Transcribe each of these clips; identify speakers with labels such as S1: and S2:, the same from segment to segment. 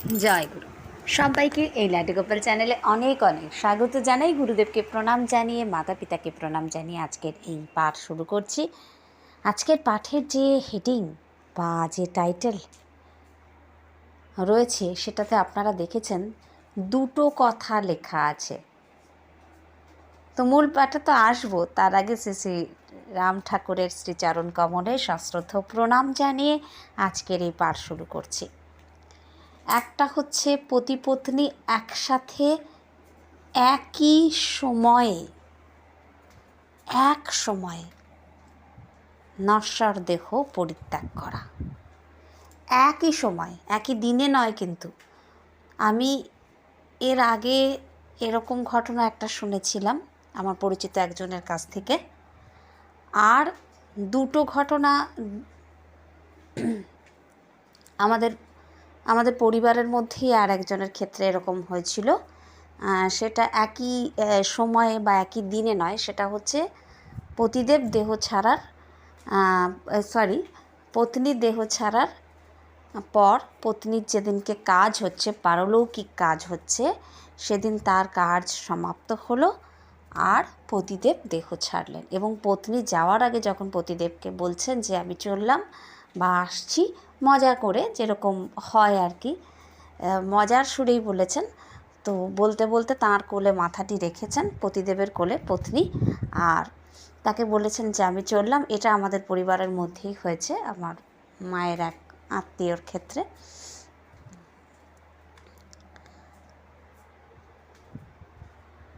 S1: জয় গুরু সবাইকে এই লাড্ডু গোপাল চ্যানেলে অনেক অনেক স্বাগত জানাই। গুরুদেবকে প্রণাম জানিয়ে মাতা পিতাকে প্রণাম জানিয়ে আজকের এই পাঠ শুরু করছি। আজকের পাঠের যে হেডিং বা যে টাইটেল রয়েছে, সেটাতে আপনারা দেখেছেন দুটো কথা লেখা আছে। তো মূল পাঠে তো আসব। তার আগে শ্রী শ্রী রাম ঠাকুরের শ্রীচরণ কমলে সশ্রদ্ধ প্রণাম জানিয়ে আজকের এই পাঠ শুরু করছি। একটা হচ্ছে পতিপত্নী একসাথে একই সময়ে, এক সময়ে নশ্বর দেহ পরিত্যাগ করা। একই সময়, একই দিনে নয় কিন্তু। আমি এর আগে এরকম ঘটনা একটা শুনেছিলাম আমার পরিচিত একজনের কাছ থেকে। আর দুটো ঘটনা আমাদের আমাদের পরিবারের মধ্যেই আর একজনের ক্ষেত্রে এরকম হয়েছিল। সেটা একই সময়ে বা একই দিনে নয়, সেটা হচ্ছে পতিদেব দেহ ছাড়ার সরি পত্নী দেহ ছাড়ার পর পত্নীর যেদিনকে কাজ হচ্ছে, পারলৌকিক কাজ হচ্ছে, সেদিন তার কাজ সমাপ্ত হলো আর পতিদেব দেহ ছাড়লেন। এবং পত্নী যাওয়ার আগে যখন পতিদেবকে বলছেন যে, আমি চললাম বা আসছি। মজা করে যেরকম হয় আর কি। মজার সুরেই বলেছেন। তো বলতে বলতে তার কোলে মাথাটি রেখেছেন পতিদেবের কোলে পত্নী। আর তাকে বলেছেন যে, আমি চললাম। এটা আমাদের পরিবারের মধ্যেই হয়েছে আমার মায়ের এক আত্মীয়র ক্ষেত্রে।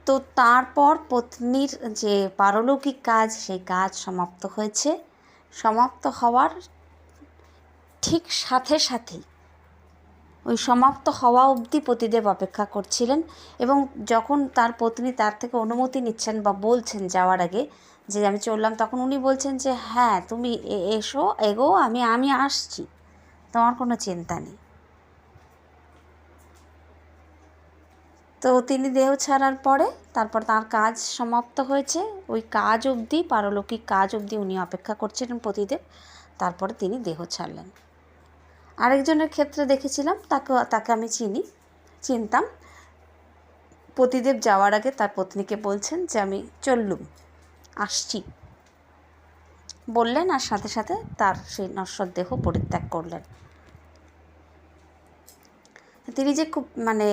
S1: তো তারপর পত্নীর যে পারলৌকিক কাজ, সেই কাজ সমাপ্ত হয়েছে। সমাপ্ত হওয়ার ঠিক সাথে সাথেই। ওই সমাপ্ত হওয়া অবধি পতিদেব অপেক্ষা করছিলেন এবং যখন তার পত্নী তার থেকে অনুমতি নিচ্ছেন বা বলছেন যাওয়ার আগে যে আমি চললাম, তখন উনি বলছেন যে হ্যাঁ তুমি এসো, এগো, আমি আমি আসছি। তোমার কোনো চিন্তা নেই। তো তিনি দেহ ছাড়ার পরে তারপর তার কাজ সমাপ্ত হয়েছে। ওই কাজ অবধি, পারলৌকিক কাজ অবধি উনি অপেক্ষা করছিলেন পতিদেব। তারপরে তিনি দেহ ছাড়লেন। আরেকজনের ক্ষেত্রে দেখেছিলাম, তাকে তাকে আমি চিনি, চিনতাম। পতিদেব যাওয়ার আগে তার পত্নীকে বলছেন যে, আমি চললুম, আসছি। বললেন আর সাথে সাথে তার সেই নশ্বর দেহ পরিত্যাগ করলেন। তিনি যে খুব মানে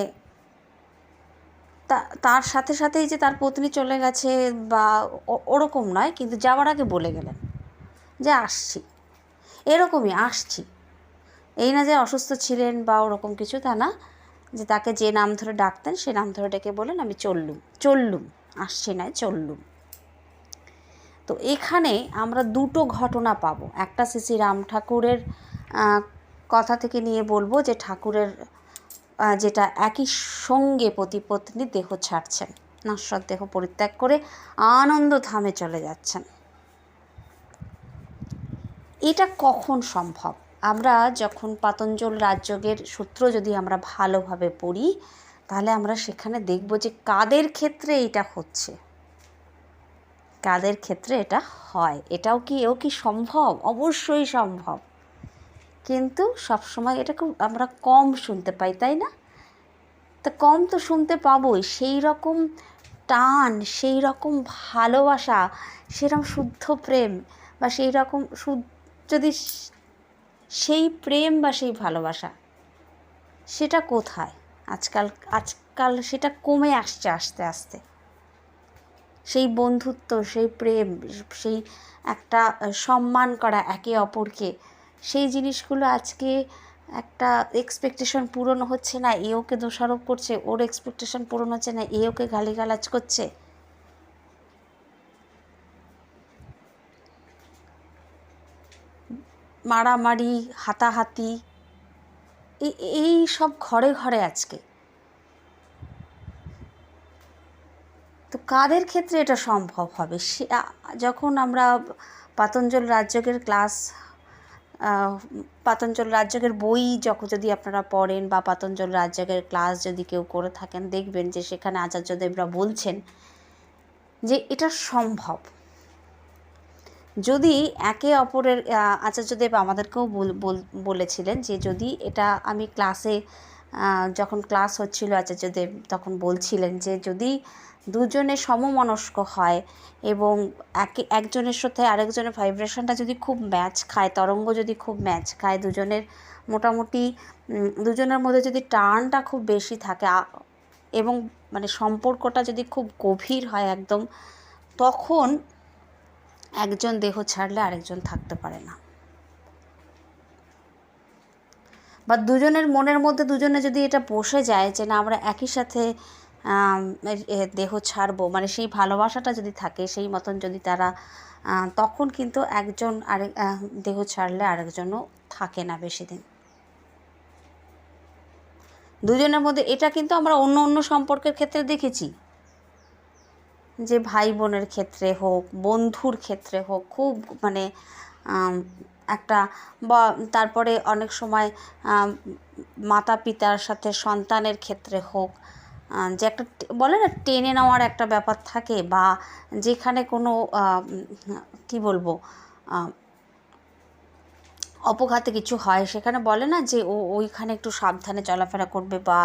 S1: তার সাথে সাথেই যে তার পত্নী চলে গেছে বা ওরকম নয়, কিন্তু যাওয়ার আগে বলে গেলেন যে, আসছি। এরকমই, আসছি। এই না যে অসুস্থ ছিলেন বা ওরকম কিছু, তা না, যে তাকে যে নাম ধরে ডাকতেন, সে নাম ধরে ডেকে বলেন আমি চললুম চললুম, আসছি নয় চললুম। তো এখানে আমরা দুটো ঘটনা পাবো। একটা শ্রী রাম ঠাকুরের কথা থেকে নিয়ে বলব যে ঠাকুরের যেটা একই সঙ্গে পতিপত্নী দেহ ছাড়ছেন, নশ্বর দেহ পরিত্যাগ করে আনন্দ ধামে চলে যাচ্ছেন। এটা কখন সম্ভব? আমরা যখন পাতঞ্জল রাজযোগের সূত্র যদি আমরা ভালোভাবে পড়ি, তাহলে আমরা সেখানে দেখব যে কাদের ক্ষেত্রে এটা হচ্ছে। কাদের ক্ষেত্রে এটা হয়। এটাও কি, এও কি সম্ভব? অবশ্যই সম্ভব। কিন্তু সবসময় এটা খুব, আমরা কম শুনতে পাই, তাই না? তা কম তো শুনতে পাবোই। সেই রকম টান, সেই রকম ভালোবাসা সেরকম শুদ্ধ প্রেম বা সেই রকম শুদ্ধ, যদি সেই প্রেম বা সেই ভালোবাসা, সেটা কোথায়? আজকাল আজকাল সেটা কমে আসছে আস্তে আস্তে। সেই বন্ধুত্ব, সেই প্রেম, সেই একটা সম্মান করা একে অপরকে, সেই জিনিসগুলো আজকে একটা এক্সপেকটেশন পূরণ হচ্ছে না, এ ওকে দোষারোপ করছে, ওর এক্সপেকটেশন পূরণ হচ্ছে না, এ ওকে গালিগালাজ করছে। মারামারি, হাতাহাতি এই সব ঘরে ঘরে আজকে। তো কাদের ক্ষেত্রে এটা সম্ভব হবে? সে যখন আমরা পাতঞ্জল রাজ্যকের ক্লাস পাতঞ্জল রাজ্যকের বই যখন যদি আপনারা পড়েন বা পাতঞ্জল রাজ্যকের ক্লাস যদি কেউ করে থাকেন, দেখবেন যে সেখানে আচার্যদেবরা বলছেন যে এটা সম্ভব। যদি একে অপরের আচার্যদেব আমাদেরকেও বল- বল- বলেছিলেন যে যদি এটা আমি ক্লাসে যখন ক্লাস হচ্ছিল আচার্যদেব তখন বলছিলেন যে যদি দুজনে সমমনস্ক হয় এবং একে, একজনের সাথে আরেকজনের ভাইব্রেশনটা যদি খুব ম্যাচ খায়, তরঙ্গ যদি খুব ম্যাচ খায় দুজনের মোটামুটি দুজনের মধ্যে যদি টার্নটা খুব বেশি থাকে এবং মানে সম্পর্কটা যদি খুব গভীর হয় একদম, তখন একজন দেহ ছাড়লে আরেকজন থাকতে পারে না। বা দুজনের মনের মধ্যে দুজনে যদি এটা বসে যায় যে না, আমরা একই সাথে দেহ ছাড়বো মানে সেই ভালোবাসাটা যদি থাকে, সেই মতন যদি তারা তখন কিন্তু একজন আরেক দেহ ছাড়লে আরেকজনও থাকে না বেশি দিন। দুজনের মধ্যে এটা কিন্তু আমরা অন্য অন্য সম্পর্কের ক্ষেত্রে দেখেছি। যে ভাই বোনের ক্ষেত্রে হোক, বন্ধুর ক্ষেত্রে হোক, খুব মানে একটা বা, তারপরে অনেক সময় মাতা পিতার সাথে সন্তানের ক্ষেত্রে হোক যে একটা বলে না, টেনে নেওয়ার একটা ব্যাপার থাকে বা যেখানে কোনো কি বলব অপঘাতে কিছু হয়, সেখানে বলে না যে ও, ওইখানে একটু সাবধানে চলাফেরা করবে বা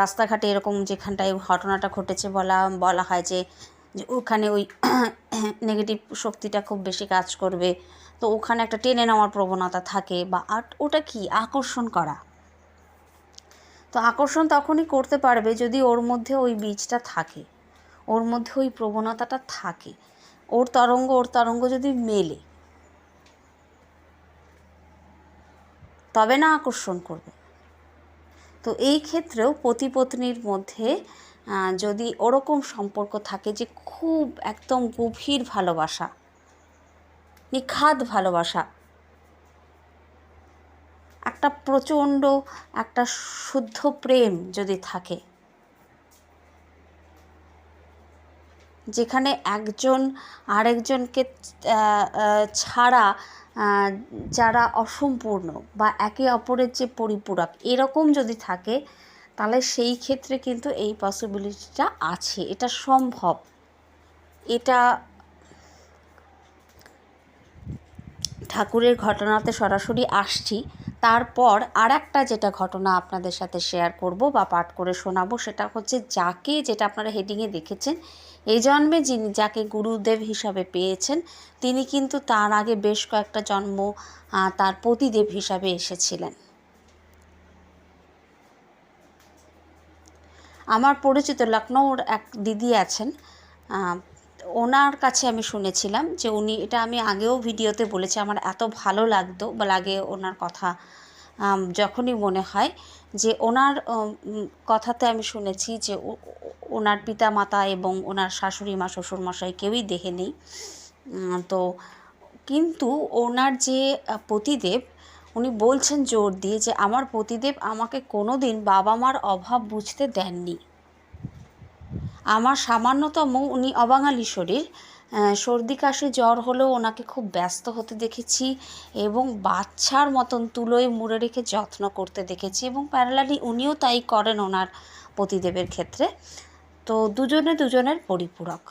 S1: রাস্তাঘাটে এরকম যেখানটায় ঘটনাটা ঘটেছে বলা বলা হয় যে যে ওখানে ওই নেগেটিভ শক্তিটা খুব বেশি কাজ করবে। তো ওখানে একটা টেনে নেওয়ার প্রবণতা থাকে বা আট ওটা কি? আকর্ষণ করা। তো আকর্ষণ তখনই করতে পারবে যদি ওর মধ্যে ওই বীজটা থাকে। ওর মধ্যে ওই প্রবণতাটা থাকে। ওর তরঙ্গ ওর তরঙ্গ যদি মেলে, তবে না আকর্ষণ করবে। তো এই ক্ষেত্রেও পতি পত্নীর মধ্যে যদি ওরকম সম্পর্ক থাকে যে খুব একদম গভীর ভালোবাসা, নিখাদ ভালোবাসা, একটা প্রচণ্ড, একটা শুদ্ধ প্রেম যদি থাকে, যেখানে একজন আরেকজনকে ছাড়া যারা অসম্পূর্ণ বা একে অপরের যে পরিপূরক, এরকম যদি থাকে তাহলে সেই ক্ষেত্রে কিন্তু এই পসিবিলিটিটা আছে, এটা সম্ভব। এটা ঠাকুরের ঘটনাতে সরাসরি আসছি, তারপর আর একটা যেটা ঘটনা আপনাদের সাথে শেয়ার করব বা পাঠ করে শোনাবো, সেটা হচ্ছে যাকে, যেটা আপনারা হেডিংয়ে দেখেছেন, এই জন্মে যিনি, যাকে গুরুদেব হিসাবে পেয়েছেন, তিনি কিন্তু তার আগে বেশ কয়েকটা জন্ম তার পতিদেব হিসাবে এসেছিলেন। আমার পরিচিত লখনৌর এক দিদি আছেন ওনার কাছে আমি শুনেছিলাম যে উনি, এটা আমি আগেও ভিডিওতে বলেছি, আমার এত ভালো লাগতো বা লাগে ওনার কথা যখনই মনে হয় যে ওনার কথাতে আমি শুনেছি যে ওনার পিতা মাতা এবং ওনার শাশুড়ি মা, শ্বশুর মশাই কেউই দেখে নেই তো কিন্তু ওনার যে পতিদেব উনি বলছেন জোর দিয়ে যে আমার পতিদেব আমাকে কোনো দিন বাবা মার অভাব বুঝতে দেননি। আমার সামান্যতম উনি অবাঙালি শরীর সর্দি কাশি জ্বর হলেও ওনাকে খুব ব্যস্ত হতে দেখেছি এবং বাচ্চার মতন তুলোয় মুড়ে রেখে যত্ন করতে দেখেছি এবং প্যারালালি উনিও তাই করেন ওনার পতিদেবের ক্ষেত্রে। তো দুজনে দুজনের পরিপূরক।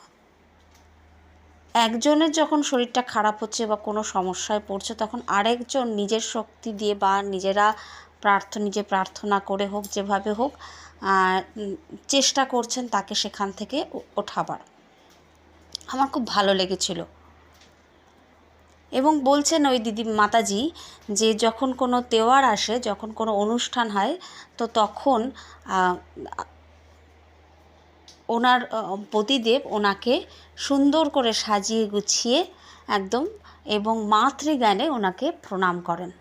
S1: একজনের যখন শরীরটা খারাপ হচ্ছে বা কোনো সমস্যায় পড়ছে, তখন আরেকজন নিজের শক্তি দিয়ে বা নিজেরা প্রার্থনা নিজে প্রার্থনা করে হোক, যেভাবে হোক চেষ্টা করছেন তাকে সেখান থেকে ওঠাবার। আমার খুব ভালো লেগেছিল। এবং বলছেন ওই দিদি মাতাজি যে, যখন কোনো তেওয়ার আসে, যখন কোনো অনুষ্ঠান হয়, তো তখন ওনার পতিদেব ওনাকে সুন্দর করে সাজিয়ে গুছিয়ে একদম এবং মাতৃজ্ঞানে ওনাকে প্রণাম করেন।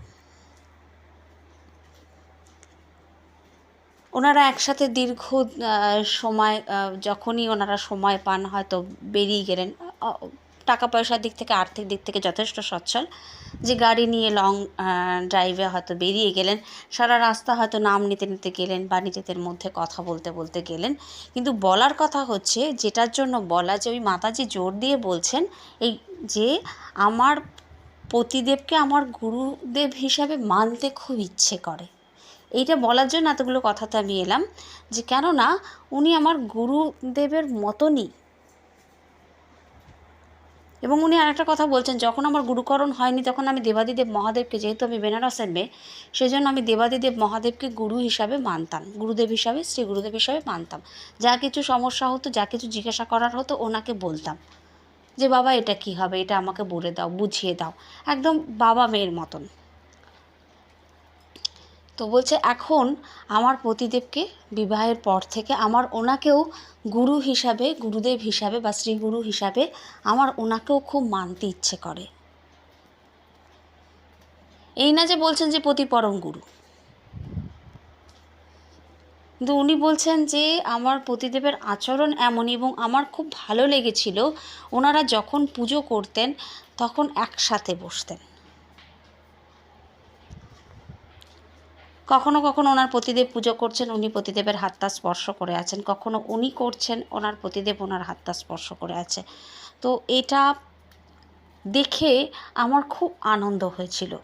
S1: ওনারা একসাথে দীর্ঘ সময় যখনই ওনারা সময় পান হয়তো বেরিয়ে গেলেন টাকা পয়সার দিক থেকে, আর্থিক দিক থেকে যথেষ্ট সচ্ছল। যে গাড়ি নিয়ে লং ড্রাইভে হয়তো বেরিয়ে গেলেন, সারা রাস্তা হয়তো নাম নিতে নিতে গেলেন বা নিজেদের মধ্যে কথা বলতে বলতে গেলেন। কিন্তু বলার কথা হচ্ছে, যেটার জন্য বলা যে ওই মাতাজি জোর দিয়ে বলছেন, এই যে আমার পতিদেবকে আমার গুরুদেব হিসাবে মানতে খুব ইচ্ছে করে। এইটা বলার জন্য এতগুলো কথাতে আমি এলাম যে কেননা উনি আমার গুরুদেবের মতনই এবং উনি আর একটা কথা বলছেন, যখন আমার গুরুকরণ হয়নি তখন আমি দেবাদিদেব মহাদেবকে, যেহেতু আমি বেনারসের মেয়ে সেই জন্য আমি দেবাদিদেব মহাদেবকে গুরু হিসাবে মানতাম, গুরুদেব হিসাবে, শ্রী গুরুদেব হিসাবে মানতাম। যা কিছু সমস্যা হতো, যা কিছু জিজ্ঞাসা করার হতো, ওনাকে বলতাম যে, বাবা, এটা কি হবে? এটা আমাকে বলে দাও, বুঝিয়ে দাও। একদম বাবা মেয়ের মতন। তো বলছে, এখন আমার পতিদেবকে বিবাহের পর থেকে আমার ওনাকেও গুরু হিসাবে, গুরুদেব হিসাবে বা শ্রীগুরু হিসাবে আমার ওনাকেও খুব মানতে ইচ্ছে করে। এই না যে বলছেন যে পতি পরম গুরু। কিন্তু উনি বলছেন যে আমার পতিদেবের আচরণ এমনই এবং আমার খুব ভালো লেগেছিল, ওনারা যখন পুজো করতেন তখন একসাথে বসতেন। কখনো কখনো ওনার পতিদেব পুজো করছেন, উনি পতিদেবের হাতটা স্পর্শ করে আছেন। কখনো উনি করছেন, ওনার পতিদেব ওনার হাতটা স্পর্শ করে আছে। তো এটা দেখে আমার খুব আনন্দ হয়েছিল।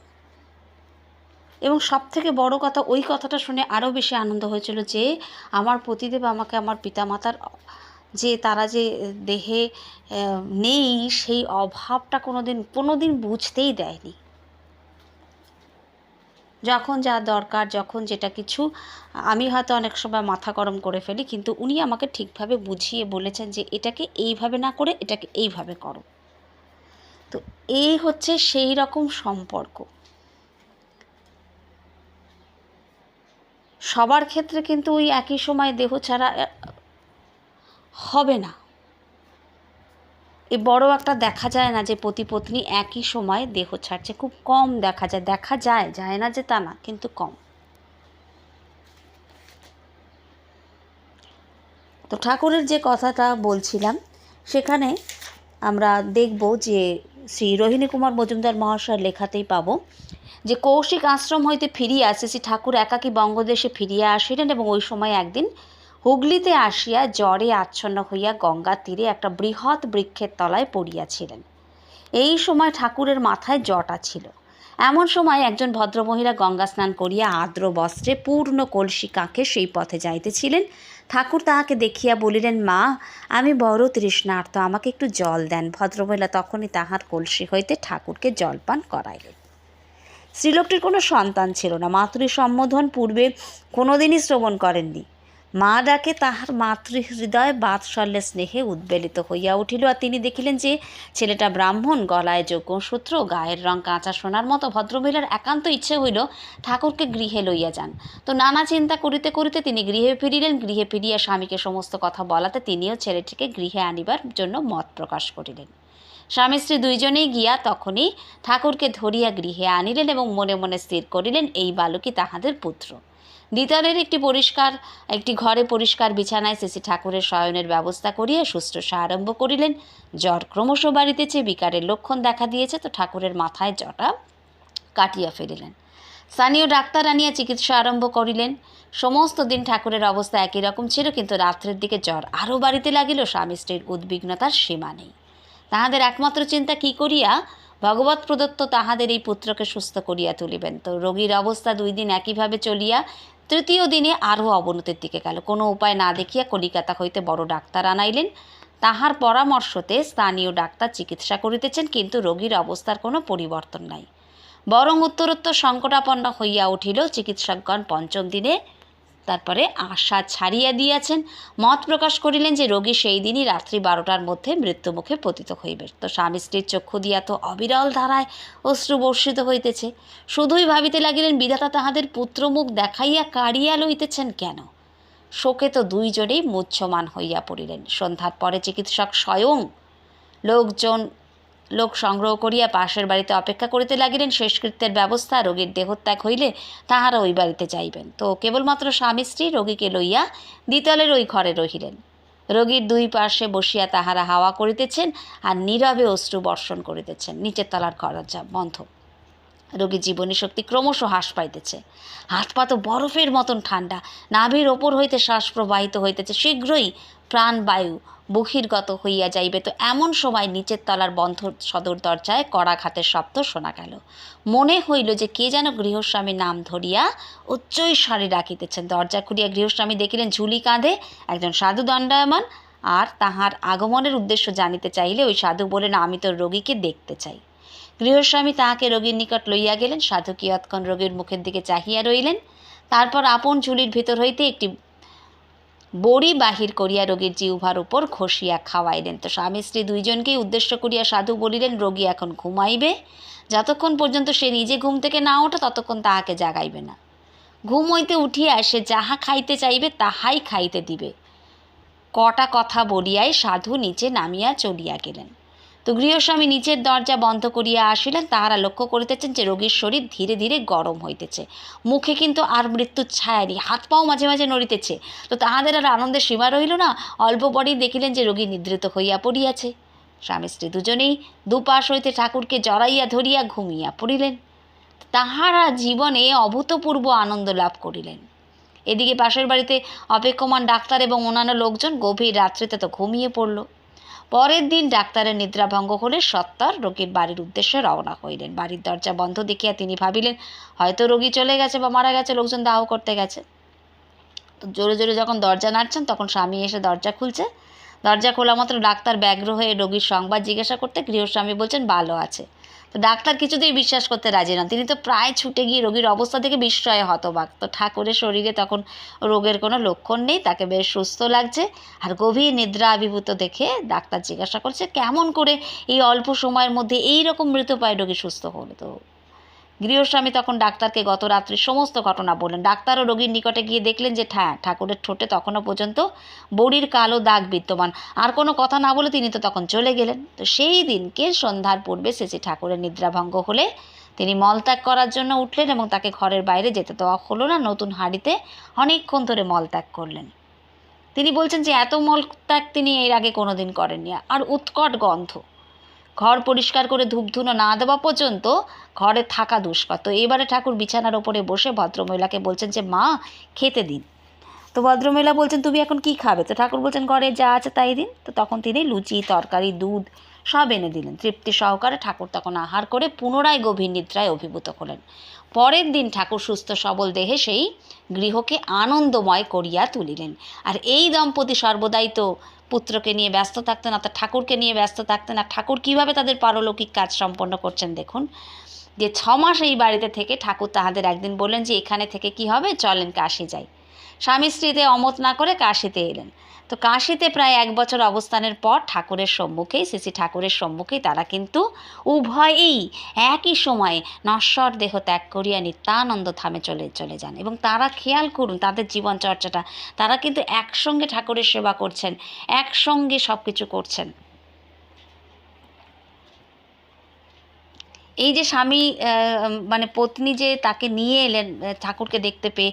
S1: এবং সব থেকে বড় কথা, ওই কথাটা শুনে আরও বেশি আনন্দ হয়েছিল যে, আমার পতিদেব আমাকে আমার পিতামাতার, যে তারা যে দেহে নেই, সেই অভাবটা কোনো দিন কোনো দিন বুঝতেই দেয়নি। যখন যা দরকার, যখন যেটা কিছু, আমি হয়তো অনেক সময় মাথা গরম করে ফেলি, কিন্তু উনি আমাকে ঠিকভাবে বুঝিয়ে বলেছেন যে এটাকে এইভাবে না করে, এটাকে এইভাবে করো। তো এই হচ্ছে সেই রকম সম্পর্ক। সবার ক্ষেত্রে কিন্তু ওই একই সময় দেহ ছাড়া হবে না। এ বড় একটা দেখা যায় না যে পতি পত্নী একই সময় দেহ ছাড়ছে। খুব কম দেখা যায় দেখা যায় যায় না যে তা না, কিন্তু কম। তো ঠাকুরের যে কথাটা বলছিলাম, সেখানে আমরা দেখব যে শ্রী রোহিণী কুমার মজুমদার মহাশয়ের লেখাতেই পাবো যে, কৌশিক আশ্রম হইতে ফিরিয়া আসে শ্রী ঠাকুর একাকী বঙ্গদেশে ফিরিয়া আসিলেন এবং ওই সময় একদিন হুগলিতে আসিয়া জ্বরে আচ্ছন্ন হইয়া গঙ্গার তীরে একটা বৃহৎ বৃক্ষের তলায় পড়িয়াছিলেন। এই সময় ঠাকুরের মাথায় জটা ছিল। এমন সময় একজন ভদ্রমহিলা গঙ্গা স্নান করিয়া আর্দ্র বস্ত্রে পূর্ণ কলসি কাঁখে সেই পথে যাইতেছিলেন। ঠাকুর তাহাকে দেখিয়া বলিলেন, মা, আমি বড় তৃষ্ণার্ত, আমাকে একটু জল দেন। ভদ্রমহিলা তখনই তাহার কলসি হইতে ঠাকুরকে জলপান করাইলেন। স্ত্রীলোকটির কোনো সন্তান ছিল না। মাতৃ সম্বোধন পূর্বে কোনোদিনই শ্রবণ করেননি। মা ডাকে তাহার মাতৃহৃদয় বাৎসল্যে স্নেহে উদ্বেলিত হইয়া উঠিল। আর তিনি দেখিলেন যে, ছেলেটা ব্রাহ্মণ, গলায় যোগ্য যজ্ঞসূত্র গায়ের রং কাঁচা সোনার মতো, ভদ্রমহিলার একান্ত ইচ্ছে হইল ঠাকুরকে গৃহে লইয়া যান। তো নানা চিন্তা করিতে করিতে তিনি গৃহে ফিরিলেন। গৃহে ফিরিয়া স্বামীকে সমস্ত কথা বলাতে তিনিও ছেলেটিকে গৃহে আনিবার জন্য মত প্রকাশ করিলেন। স্বামী স্ত্রী দুইজনেই গিয়া তখনই ঠাকুরকে ধরিয়া গৃহে আনিলেন এবং মনে মনে স্থির করিলেন, এই বালকই তাহাদের পুত্র। দ্বিতলের একটি পরিষ্কার, একটি ঘরে পরিষ্কার বিছানায় শ্রী ঠাকুরের শয়নের ব্যবস্থা করিয়া শুশ্রূষা আরম্ভ করিলেন। জ্বর ক্রমশ বাড়িতেছে বিকারের লক্ষণ দেখা দিয়েছে তো ঠাকুরের মাথায় জটা কাটিয়া ফেলিলেন। স্থানীয় ডাক্তার আনিয়া চিকিৎসা আরম্ভ করিলেন। সমস্ত দিন ঠাকুরের অবস্থা একই রকম ছিল, কিন্তু রাত্রের দিকে জ্বর আরও বাড়িতে লাগিল, স্বামী স্ত্রীর উদ্বিগ্নতার সীমা নেই। তাহাদের একমাত্র চিন্তা কি করিয়া? ভগবত প্রদত্ত তাহাদের এই পুত্রকে সুস্থ করিয়া তুলিবেন। তো রোগীর অবস্থা দুই দিন একইভাবে চলিয়া তৃতীয় দিনে আরও অবনতির দিকে গেল। কোনো উপায় না দেখিয়া কলিকাতা হইতে বড় ডাক্তার আনাইলেন। তাহার পরামর্শতে স্থানীয় ডাক্তার চিকিৎসা করিতেছেন, কিন্তু রোগীর অবস্থার কোনো পরিবর্তন নাই। বরং উত্তরোত্তর সংকটাপন্ন হইয়া উঠিল চিকিৎসকগণ পঞ্চম দিনে তারপরে আশা ছাড়িয়া দিয়াছেন। মত প্রকাশ করিলেন যে, রোগী সেই দিনই রাত্রি বারোটার মধ্যে মৃত্যুমুখে পতিত হইবে। তো স্বামী স্ত্রীর চক্ষু দিয়া তো অবিরল ধারায় অশ্রু বর্ষিত হইতেছে। শুধুই ভাবিতে লাগিলেন, বিধাতা তাহাদের পুত্রমুখ দেখাইয়া কাড়িয়া লইতেছেন কেন? শোকে তো দুইজনেই মুচ্ছমান হইয়া পড়িলেন। সন্ধ্যার পরে চিকিৎসক স্বয়ং লোকজন লোক সংগ্রহ করিয়া পাশের বাড়িতে অপেক্ষা করিতে লাগিলেন। শেষকৃত্যের ব্যবস্থা, রোগীর দেহত্যাগ হইলে তাহারা ওই বাড়িতে যাইবেন। তো কেবলমাত্র স্বামী স্ত্রী রোগীকে লইয়া দ্বিতলের ওই ঘরে রহিলেন। রোগীর দুই পার্শ্বে বসিয়া তাহারা হাওয়া করিতেছেন আর নীরবে অশ্রু বর্ষণ করিতেছেন। নিচের তলার খরচা বন্ধ। রোগীর জীবনী শক্তি ক্রমশ হ্রাস পাইতেছে। হাত পা তো বরফের মতন ঠান্ডা। নাভির ওপর হইতে শ্বাস প্রবাহিত হইতেছে। শীঘ্রই প্রাণবায়ু বহির্গত হইয়া যাইবে। তো এমন সময় নিচের তলার বন্ধ সদর দরজায় কড়াঘাতের শব্দ শোনা গেল। মনে হইল যে কে যেন গৃহস্বামীর নাম ধরিয়া উচ্চৈ স্বরে ডাকিতেছেন। দরজা খুলিয়া গৃহস্বামী দেখিলেন ঝুলি কাঁধে একজন সাধু দণ্ডায়মান আর তাহার আগমনের উদ্দেশ্য জানিতে চাইলে ওই সাধু বলেন, আমি তো রোগীকে দেখতে চাই। গৃহস্বামী তাহাকে রোগীর নিকট লইয়া গেলেন। সাধু কিয়ৎক্ষণ রোগীর মুখের দিকে চাহিয়া রইলেন। তারপর আপন ঝুলির ভিতর হইতে একটি বড়ি বাহির করিয়া রোগীর জিহ্বার উপর ঘষিয়া খাওয়াইলেন। তো স্বামী স্ত্রী দুইজনকেই উদ্দেশ্য করিয়া সাধু বলিলেন, রোগী এখন ঘুমাইবে। যতক্ষণ পর্যন্ত সে নিজে ঘুম থেকে না ওঠে, ততক্ষণ তাহাকে জাগাইবে না। ঘুম হইতে উঠিয়া সে যাহা খাইতে চাইবে, তাহাই খাইতে দিবে। কটা কথা বলিয়াই সাধু নিচে নামিয়া চলিয়া গেলেন। তো গৃহস্বামী নিচের দরজা বন্ধ করিয়া আসিলেন, তাহারা লক্ষ্য করিতেছেন যে রোগীর শরীর ধীরে ধীরে গরম হইতেছে। মুখে কিন্তু আর মৃত্যুর ছায়া নেই, হাত পাও মাঝে মাঝে নড়িতেছে। তো তাহাদের আর আনন্দের সীমা রহিল না, অল্প পরেই দেখিলেন যে রোগী নিদ্রিত হইয়া পড়িয়াছে। স্বামী স্ত্রী দুজনেই দুপাশ হইতে ঠাকুরকে জড়াইয়া ধরিয়া ঘুমিয়া পড়িলেন। তাহারা জীবনে অভূতপূর্ব আনন্দ লাভ করিলেন। এদিকে পাশের বাড়িতে অপেক্ষমান ডাক্তার এবং অন্যান্য লোকজন গভীর রাত্রিতে তো ঘুমিয়ে পড়ল। পরের দিন ডাক্তারের নিদ্রাভঙ্গ হলে সত্তর রোগীর বাড়ির উদ্দেশ্যে রওনা হইলেন। বাড়ির দরজা বন্ধ দেখিয়া তিনি ভাবিলেন, হয়তো রোগী চলে গেছে বা মারা গেছে, লোকজন দাহ করতে গেছে। তো জোরে জোরে যখন দরজা নাড়ছেন, তখন স্বামী এসে দরজা খুলছে। দরজা খোলা মাত্র ডাক্তার ব্যগ্র হয়ে রোগীর সংবাদ জিজ্ঞাসা করতে গৃহস্বামী বলছেন, ভালো আছে। তো ডাক্তার কিছুতেই বিশ্বাস করতে রাজি নন। তিনি তো প্রায় ছুটে গিয়ে রোগীর অবস্থা থেকে বিস্ময়ে হতবাক। তো ঠাকুরের শরীরে তখন রোগের কোনো লক্ষণ নেই, তাকে বেশ সুস্থ লাগছে। আর গভীর নিদ্রা আবির্ভূত দেখে ডাক্তার জিজ্ঞাসা করছে, কেমন করে এই অল্প সময়ের মধ্যে এই রকম পায় রোগী সুস্থ হলো? তো গৃহস্বামী তখন ডাক্তারকে গত রাত্রির সমস্ত ঘটনা বললেন। ডাক্তারও রোগীর নিকটে গিয়ে দেখলেন যে হ্যাঁ ঠাকুরের ঠোঁটে তখনও পর্যন্ত বড়ির কালো দাগ বিদ্যমান। আর কোনো কথা না বলে তিনি তো তখন চলে গেলেন। তো সেই দিনকে সন্ধ্যার পূর্বে শেষে ঠাকুরের নিদ্রাভঙ্গ হলে তিনি মলত্যাগ করার জন্য উঠলেন এবং তাকে ঘরের বাইরে যেতে দেওয়া হলো না। নতুন হাঁড়িতে অনেকক্ষণ ধরে মলত্যাগ করলেন। তিনি বলছেন যে, এত মলত্যাগ তিনি এর আগে কোনোদিন করেননি। আর উৎকট গন্ধ। ঘর পরিষ্কার করে ধূপধুনো না দেওয়া পর্যন্ত ঘরে থাকা দুষ্কর। তো এবারে ঠাকুর বিছানার ওপরে বসে ভদ্রমহিলাকে বলছেন যে, মা, খেতে দিন। তো ভদ্রমহিলা বলছেন, তুমি এখন কি খাবে? তো ঠাকুর বলছেন, ঘরে যা আছে তাই দিন। তো তখন তিনি লুচি, তরকারি, দুধ সব এনে দিলেন। তৃপ্তি সহকারে ঠাকুর তখন আহার করে পুনরায় গভীর নিদ্রায় অভিভূত হলেন। পরের দিন ঠাকুর সুস্থ সবল দেহে সেই গৃহকে আনন্দময় করিয়া তুলিলেন। আর এই দম্পতি সর্বদাই তো পুত্রকে নিয়ে ব্যস্ত থাকতেন অর্থাৎ ঠাকুরকে নিয়ে ব্যস্ত থাকতেন। আর ঠাকুর কীভাবে তাদের পারলৌকিক কাজ সম্পন্ন করছেন দেখুন, যে ছ মাস এই বাড়িতে থেকে ঠাকুর তাহাদের একদিন বললেন যে, এখানে থেকে কি হবে? চলেন কাশি যাই। স্বামী স্ত্রীতে অমত না করে কাশিতে এলেন। তো কাশিতে প্রায় এক বছর অবস্থানের পর ঠাকুরের সম্মুখেই শ্রী ঠাকুরের সম্মুখেই তারা কিন্তু উভয়েই একই সময়ে নশ্বর দেহ ত্যাগ করিয়া নিত্যানন্দ ধামে চলে চলে যান। এবং তারা খেয়াল করুন, তাদের জীবন চর্চাটা তারা কিন্তু একসঙ্গে ঠাকুরের সেবা করছেন, একসঙ্গে সব কিছু করছেন। এই যে স্বামী মানে পত্নী যে তাকে নিয়ে এলেন ঠাকুরকে দেখতে পেয়ে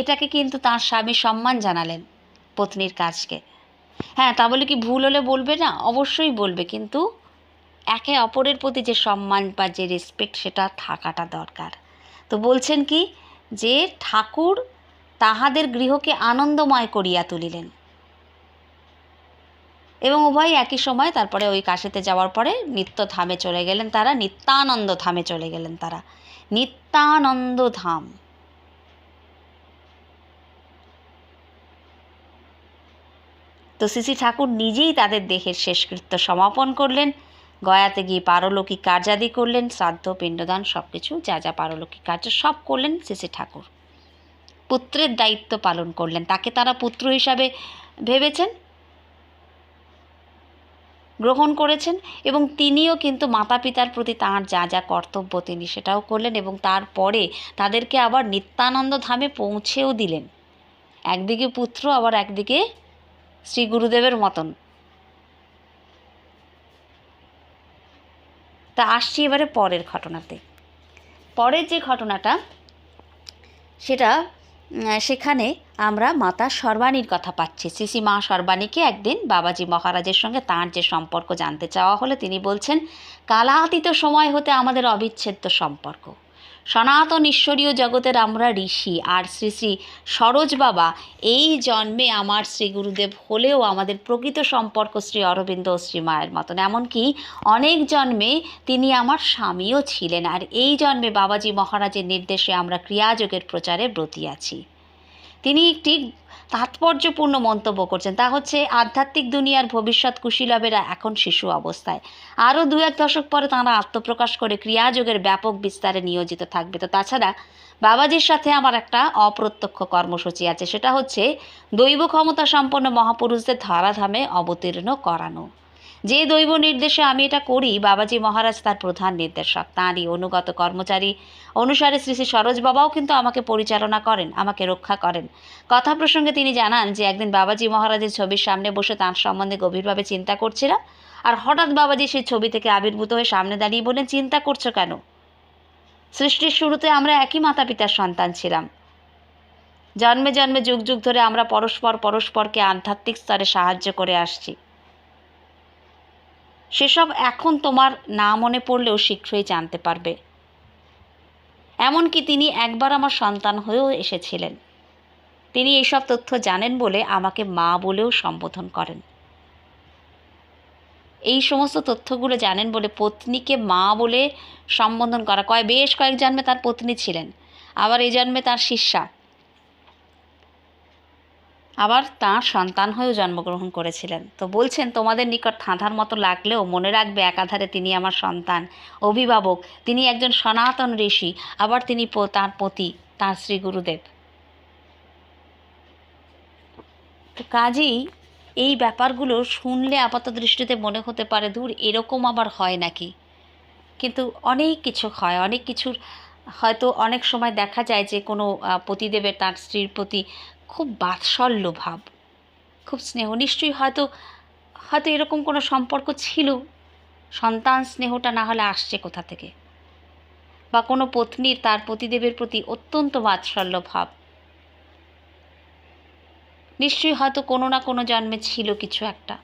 S1: এটাকে কিন্তু তার স্বামী সম্মান জানালেন। পত্নীর কাজকে। হ্যাঁ তা বলে কি ভুল হলে বলবে? না, অবশ্যই বলবে। কিন্তু একে অপরের প্রতি যে সম্মান বা যে রেসপেক্ট সেটা থাকাটা দরকার। তো বলছেন কি যে ঠাকুর তাহাদের গৃহকে আনন্দময় করিয়া তুলিলেন। এবং উভয় একই সময় তারপরে ওই কাশিতে যাওয়ার পরে নিত্য ধামে চলে গেলেন তারা, নিত্যানন্দ ধামে চলে গেলেন তারা। নিত্যানন্দ ধাম। তো শ্রী ঠাকুর নিজেই তাদের দেহের শেষকৃত্য সমাপন করলেন। গয়াতে গিয়ে পারলৌকিক কার্যাদি করলেন, শ্রাদ্ধ, পিণ্ডদান সব কিছু যা যা পারলৌকিক কার্য সব করলেন শ্রী ঠাকুর। পুত্রের দায়িত্ব পালন করলেন, তাকে তারা পুত্র হিসাবে ভেবেছেন, গ্রহণ করেছেন এবং তিনিও কিন্তু মাতা পিতার প্রতি তাঁর যা যা কর্তব্য তিনি সেটাও করলেন এবং তারপরে তাদেরকে আবার নিত্যানন্দ ধামে পৌঁছেও দিলেন। একদিকে পুত্র, আবার একদিকে শ্রী গুরুদেবের মতন। তা আসছি এবারে পরের ঘটনাতে। পরের যে ঘটনাটা, সেটা সেখানে আমরা মাতা সর্বাণীর কথা পাচ্ছি। শ্রী মা সর্বাণীকে একদিন বাবাজি মহারাজের সঙ্গে তাঁর যে সম্পর্ক জানতে চাওয়া হলে, তিনি বলছেন, কালাতীত সময় হতে আমাদের অবিচ্ছেদ্য সম্পর্ক। সনাতন ঈশ্বরীয় জগতের আমরা ঋষি। আর শ্রী শ্রী সরোজ বাবা এই জন্মে আমার শ্রী গুরুদেব হলেও আমাদের প্রকৃত সম্পর্ক শ্রী অরবিন্দ ও শ্রী মায়ের মতন। এমনকি অনেক জন্মে তিনি আমার স্বামীও ছিলেন। আর এই জন্মে বাবাজি মহারাজের নির্দেশে আমরা ক্রিয়াযোগের প্রচারে ব্রতী আছি। তিনি একটি তাৎপর্যপূর্ণ মন্তব্য করছেন। তা হচ্ছে, আধ্যাত্মিক দুনিয়ার ভবিষ্যৎ কুশীলবেরা এখন শিশু অবস্থায়। আরও দু এক দশক পরে তাঁরা আত্মপ্রকাশ করে ক্রিয়াযোগের ব্যাপক বিস্তারে নিয়োজিত থাকবে। তো তাছাড়া, বাবাজির সাথে আমার একটা অপ্রত্যক্ষ কর্মসূচি আছে। সেটা হচ্ছে, দৈব ক্ষমতা সম্পন্ন মহাপুরুষদের ধরাধামে অবতীর্ণ করানো। যে দৈব নির্দেশে আমি এটা করি, বাবাজি মহারাজ তার প্রধান নির্দেশক। তাঁরই অনুগত কর্মচারী অনুসারে শ্রী শ্রী সরোজ বাবাও কিন্তু আমাকে পরিচালনা করেন, আমাকে রক্ষা করেন। কথা প্রসঙ্গে তিনি জানান যে, একদিন বাবাজি মহারাজের ছবির সামনে বসে তাঁর সম্বন্ধে গভীরভাবে চিন্তা করছিলাম, আর হঠাৎ বাবাজি সেই ছবি থেকে আবির্ভূত হয়ে সামনে দাঁড়িয়ে বলেন চিন্তা করছ কেন? সৃষ্টির শুরুতে আমরা একই মাতা পিতার সন্তান ছিলাম। জন্মে জন্মে যুগ যুগ ধরে আমরা পরস্পর পরস্পরকে আধ্যাত্মিক স্তরে সাহায্য করে আসছি। সেসব এখন তোমার না মনে পড়লেও শীঘ্রই জানতে পারবে। এমনকি তিনি একবার আমার সন্তান হয়েও এসেছিলেন। তিনি এইসব তথ্য জানেন বলে আমাকে মা বলেও সম্বোধন করেন। এই সমস্ত তথ্যগুলো জানেন বলে পত্নীকে মা বলে সম্বোধন করা। কয়, বেশ কয়েক জন্মে তার পত্নী ছিলেন, আবার এই জন্মে তার শিষ্যা। আবার তাঁর সন্তান হয়েও জন্মগ্রহণ করেছিলেন। তো বলছেন, তোমাদের নিকট ধাঁধার মতো লাগলেও মনে রাখবে একাধারে তিনি আমার সন্তান, অভিভাবক। তিনি একজন সনাতন ঋষি, আবার তিনি তাঁর পতি, তাঁর শ্রী গুরুদেব। তো কাজেই এই ব্যাপারগুলো শুনলে আপাত দৃষ্টিতে মনে হতে পারে দূর এরকম আবার হয় নাকি? কিন্তু অনেক কিছু হয়, অনেক কিছুর হয়তো অনেক সময় দেখা যায় যে কোনো পতিদেবের, তার স্ত্রীর প্রতি খুব বাৎসল্য ভাব। খুব স্নেহ। নিশ্চয়ই হয়তো হয়তো এরকম কোনো সম্পর্ক ছিল। সন্তান স্নেহটা না হলে আসছে কোথা থেকে? বা কোনো পত্নীর তার পতিদেবের প্রতি অত্যন্ত বাৎসল্য ভাব। নিশ্চয়ই হয়তো কোনো না কোনো জন্মে ছিল কিছু একটা।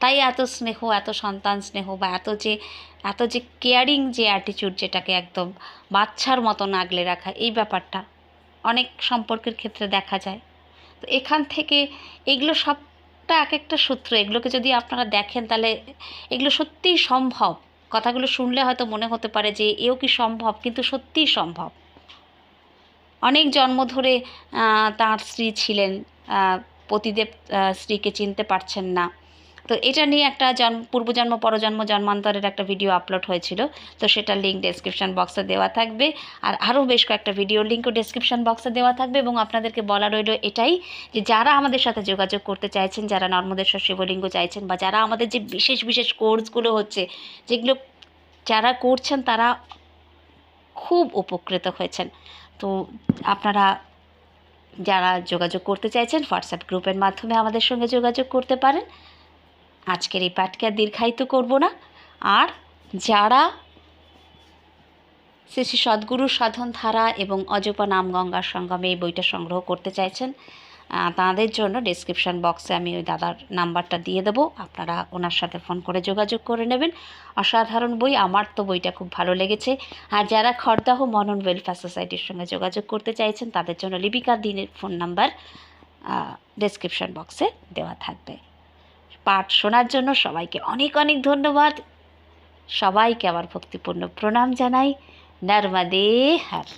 S1: তাই এত স্নেহ, এত সন্তান স্নেহ বা এত যে এত যে কেয়ারিং যে অ্যাটিচিউড যেটাকে একদম বাচ্চার মতন আগলে রাখা, এই ব্যাপারটা অনেক সম্পর্কের ক্ষেত্রে দেখা যায়। তো এখান থেকে এগুলো সবটা এক একটা সূত্র। এগুলোকে যদি আপনারা দেখেন তাহলে এগুলো সত্যিই সম্ভব। কথাগুলো শুনলে হয়তো মনে হতে পারে যে এও কি সম্ভব, কিন্তু সত্যিই সম্ভব। অনেক জন্ম ধরে তাঁর স্ত্রী ছিলেন পতিদেব স্ত্রীকে চিনতে পারছেন না। তো এটা নিয়ে একটা জন্ম পূর্বজন্ম, পরজন্ম জন্মান্তরের একটা ভিডিও আপলোড হয়েছিল। তো সেটার লিঙ্ক ডেসক্রিপশন বক্সে দেওয়া থাকবে। আর আরও বেশ কয়েকটা ভিডিও লিঙ্কও ডেসক্রিপশন বক্সে দেওয়া থাকবে এবং আপনাদেরকে বলা রইল এটাই যে যারা আমাদের সাথে যোগাযোগ করতে চাইছেন, যারা নর্মদেশ্বর শিবলিঙ্গ চাইছেন বা যারা আমাদের যে বিশেষ বিশেষ কোর্সগুলো হচ্ছে, যেগুলো যারা করছেন তারা খুব উপকৃত হয়েছেন। তো আপনারা যারা যোগাযোগ করতে চাইছেন হোয়াটসঅ্যাপ গ্রুপের মাধ্যমে আমাদের সঙ্গে যোগাযোগ করতে পারেন। আজকের এই পাঠকে আর দীর্ঘায়িত করব না। আর যারা শ্রী শ্রী সদ্গুরু সাধন ধারা এবং অজপা নাম গঙ্গার সঙ্গমে এই বইটা সংগ্রহ করতে চাইছেন তাদের জন্য ডেসক্রিপশন বক্সে আমি ওই দাদার নাম্বারটা দিয়ে দেবো। আপনারা ওনার সাথে ফোন করে যোগাযোগ করে নেবেন। অসাধারণ বই, আমার তো বইটা খুব ভালো লেগেছে। আর যারা খড়দাহ মনন ওয়েলফেয়ার সোসাইটির সঙ্গে যোগাযোগ করতে চাইছেন, তাদের জন্য লিপিকা দিনের ফোন নাম্বার ডেসক্রিপশন বক্সে দেওয়া থাকবে। পাঠ শোনার জন্য সবাইকে অনেক অনেক ধন্যবাদ। সবাইকে আমার ভক্তিপূর্ণ প্রণাম জানাই। নর্মদে হর।